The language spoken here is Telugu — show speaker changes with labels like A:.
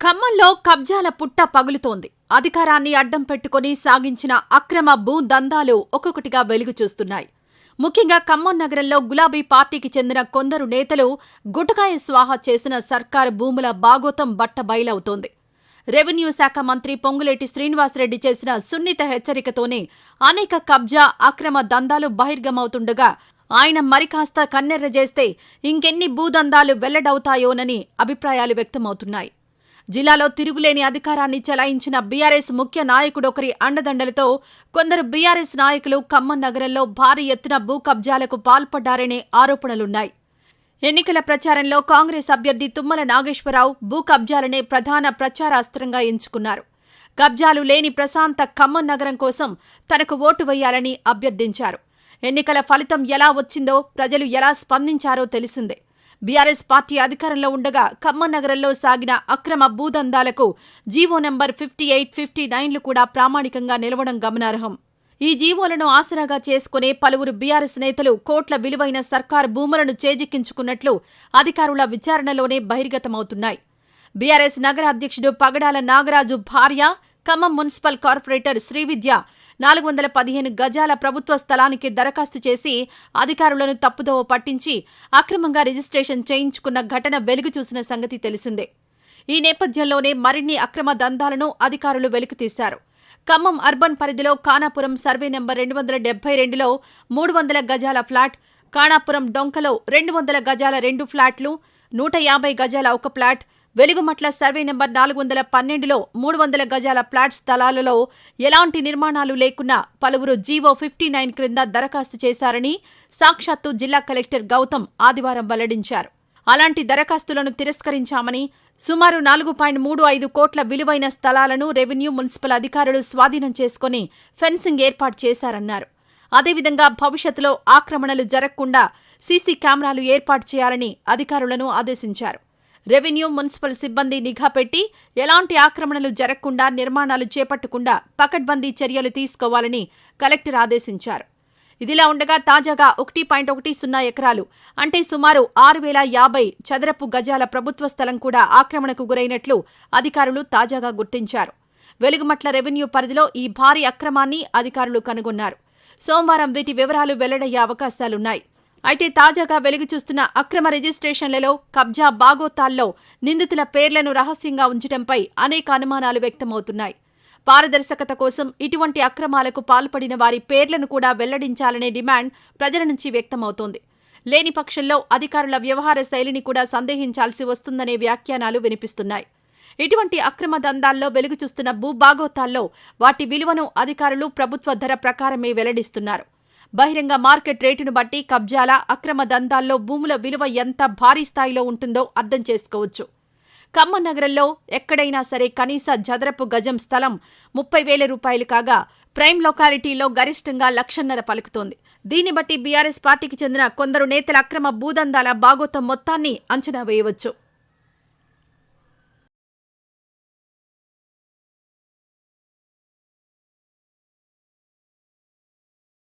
A: ఖమ్మంలో కబ్జాల పుట్ట పగులుతోంది. అధికారాన్ని అడ్డం పెట్టుకుని సాగించిన అక్రమ భూ దందాలు ఒక్కొక్కటిగా వెలుగు చూస్తున్నాయి. ముఖ్యంగా ఖమ్మం నగరంలో గులాబీ పార్టీకి చెందిన కొందరు నేతలు గుటకాయ స్వాహ చేసిన సర్కారు భూముల బాగోతం బట్ట బయలవుతోంది రెవెన్యూ శాఖ మంత్రి పొంగులేటి శ్రీనివాసరెడ్డి చేసిన సున్నిత హెచ్చరికతోనే అనేక కబ్జా అక్రమ దందాలు బహిర్గమవుతుండగా ఆయన మరికాస్త కన్నెర్ర చేస్తే ఇంకెన్ని భూదందాలు వెల్లడవుతాయోనని అభిప్రాయాలు వ్యక్తమవుతున్నాయి. జిల్లాలో తిరుగులేని అధికారాన్ని చెలాయించిన బీఆర్ఎస్ ముఖ్య నాయకుడొకరి అండదండలతో కొందరు బీఆర్ఎస్ నాయకులు ఖమ్మం నగరంలో భారీ ఎత్తున భూ కబ్జాలకు పాల్పడ్డారనే ఆరోపణలున్నాయి. ఎన్నికల ప్రచారంలో కాంగ్రెస్ అభ్యర్థి తుమ్మల నాగేశ్వరరావు భూ కబ్జాలనే ప్రధాన ప్రచారాస్త్రంగా ఎంచుకున్నారు. కబ్జాలు లేని ప్రశాంత ఖమ్మం నగరం కోసం తనకు ఓటు వేయాలని అభ్యర్థించారు. ఎన్నికల ఫలితం ఎలా వచ్చిందో ప్రజలు ఎలా స్పందించారో తెలిసిందే. బీఆర్ఎస్ పార్టీ అధికారంలో ఉండగా ఖమ్మం నగరంలో సాగిన అక్రమ భూదందాలకు GO number fifty eight fifty నైన్లు కూడా ప్రామాణికంగా నిలవడం గమనార్హం. ఈ జీవోలను ఆసరాగా చేసుకునే పలువురు బీఆర్ఎస్ నేతలు కోట్ల విలువైన సర్కార్ భూములను చేజిక్కించుకున్నట్లు అధికారుల విచారణలోనే బహిర్గతమవుతున్నాయి. బీఆర్ఎస్ నగర అధ్యక్షుడు పగడాల నాగరాజు భార్య ఖమ్మం మున్సిపల్ కార్పొరేటర్ శ్రీవిద్య నాలుగు వందల పదిహేను గజాల ప్రభుత్వ స్థలానికి దరఖాస్తు చేసి అధికారులను తప్పుదోవ పట్టించి అక్రమంగా రిజిస్ట్రేషన్ చేయించుకున్న ఘటన వెలుగు చూసిన సంగతి తెలిసిందే. ఈ నేపథ్యంలోనే మరిన్ని అక్రమ దందాలను అధికారులు వెలికితీశారు. ఖమ్మం అర్బన్ పరిధిలో కానాపురం సర్వే నెంబర్ రెండు వందల డెబ్బై రెండులో మూడు వందల గజాల ఫ్లాట్ కాణాపురం డొంకలో రెండు వందల గజాల రెండు ఫ్లాట్లు నూట యాభై గజాల ఒక ఫ్లాట్ వెలుగుమట్ల సర్వే నెంబర్ నాలుగు వందల పన్నెండులో మూడు వందల గజాల ఫ్లాట్ స్థలాలలో ఎలాంటి నిర్మాణాలు లేకున్నా పలువురు జీవో ఫిఫ్టీ నైన్ క్రింద దరఖాస్తు చేశారని సాక్షాత్తు జిల్లా కలెక్టర్ గౌతమ్ ఆదివారం వెల్లడించారు. అలాంటి దరఖాస్తులను తిరస్కరించామని సుమారు నాలుగు పాయింట్ మూడు ఐదు కోట్ల విలువైన స్థలాలను రెవెన్యూ మున్సిపల్ అధికారులు స్వాధీనం చేసుకుని ఫెన్సింగ్ ఏర్పాటు చేశారన్నారు. అదేవిధంగా భవిష్యత్తులో ఆక్రమణలు జరగకుండా సీసీ కెమెరాలు ఏర్పాటు చేయాలని అధికారులను ఆదేశించారు. రెవెన్యూ మున్సిపల్ సిబ్బంది నిఘా పెట్టి ఎలాంటి ఆక్రమణలు జరగకుండా నిర్మాణాలు చేపట్టకుండా పకడ్బందీ చర్యలు తీసుకోవాలని కలెక్టర్ ఆదేశించారు. ఇదిలా ఉండగా తాజాగా ఒకటి పాయింట్ ఒకటి సున్నా ఎకరాలు అంటే సుమారు ఆరు వేల యాభై చదరపు గజాల ప్రభుత్వ స్థలం కూడా ఆక్రమణకు గురైనట్లు అధికారులు తాజాగా గుర్తించారు. వెలుగుమట్ల రెవెన్యూ పరిధిలో ఈ భారీ అక్రమాన్ని అధికారులు కనుగొన్నారు. సోమవారం వీటి వివరాలు వెల్లడయ్యే అవకాశాలున్నాయి. అయితే తాజాగా వెలుగు చూస్తున్న అక్రమ రిజిస్ట్రేషన్లలో కబ్జా బాగోతాల్లో నిందితుల పేర్లను రహస్యంగా ఉంచడంపై అనేక అనుమానాలు వ్యక్తమవుతున్నాయి. పారదర్శకత కోసం ఇటువంటి అక్రమాలకు పాల్పడిన వారి పేర్లను కూడా వెల్లడించాలనే డిమాండ్ ప్రజల నుంచి వ్యక్తమవుతోంది. లేని పక్షంలో అధికారుల వ్యవహార శైలిని కూడా సందేహించాల్సి వస్తుందనే వ్యాఖ్యానాలు వినిపిస్తున్నాయి. ఇటువంటి అక్రమ దందాల్లో వెలుగు చూస్తున్న భూభాగోతాల్లో వాటి విలువను అధికారులు ప్రభుత్వ ధర ప్రకారమే వెల్లడిస్తున్నారు. బహిరంగ మార్కెట్ రేటును బట్టి కబ్జాల అక్రమ దందాల్లో భూముల విలువ ఎంత భారీ స్థాయిలో ఉంటుందో అర్థం చేసుకోవచ్చు. ఖమ్మం నగరంలో ఎక్కడైనా సరే కనీస జదరపు గజం స్థలం ముప్పై వేల రూపాయలు కాగా ప్రైమ్ లొకాలిటీలో గరిష్టంగా లక్షన్నర పలుకుతోంది. దీన్ని బట్టి బీఆర్ఎస్ పార్టీకి చెందిన కొందరు నేతల అక్రమ భూదందాల బాగోతం మొత్తాన్ని అంచనా వేయవచ్చు.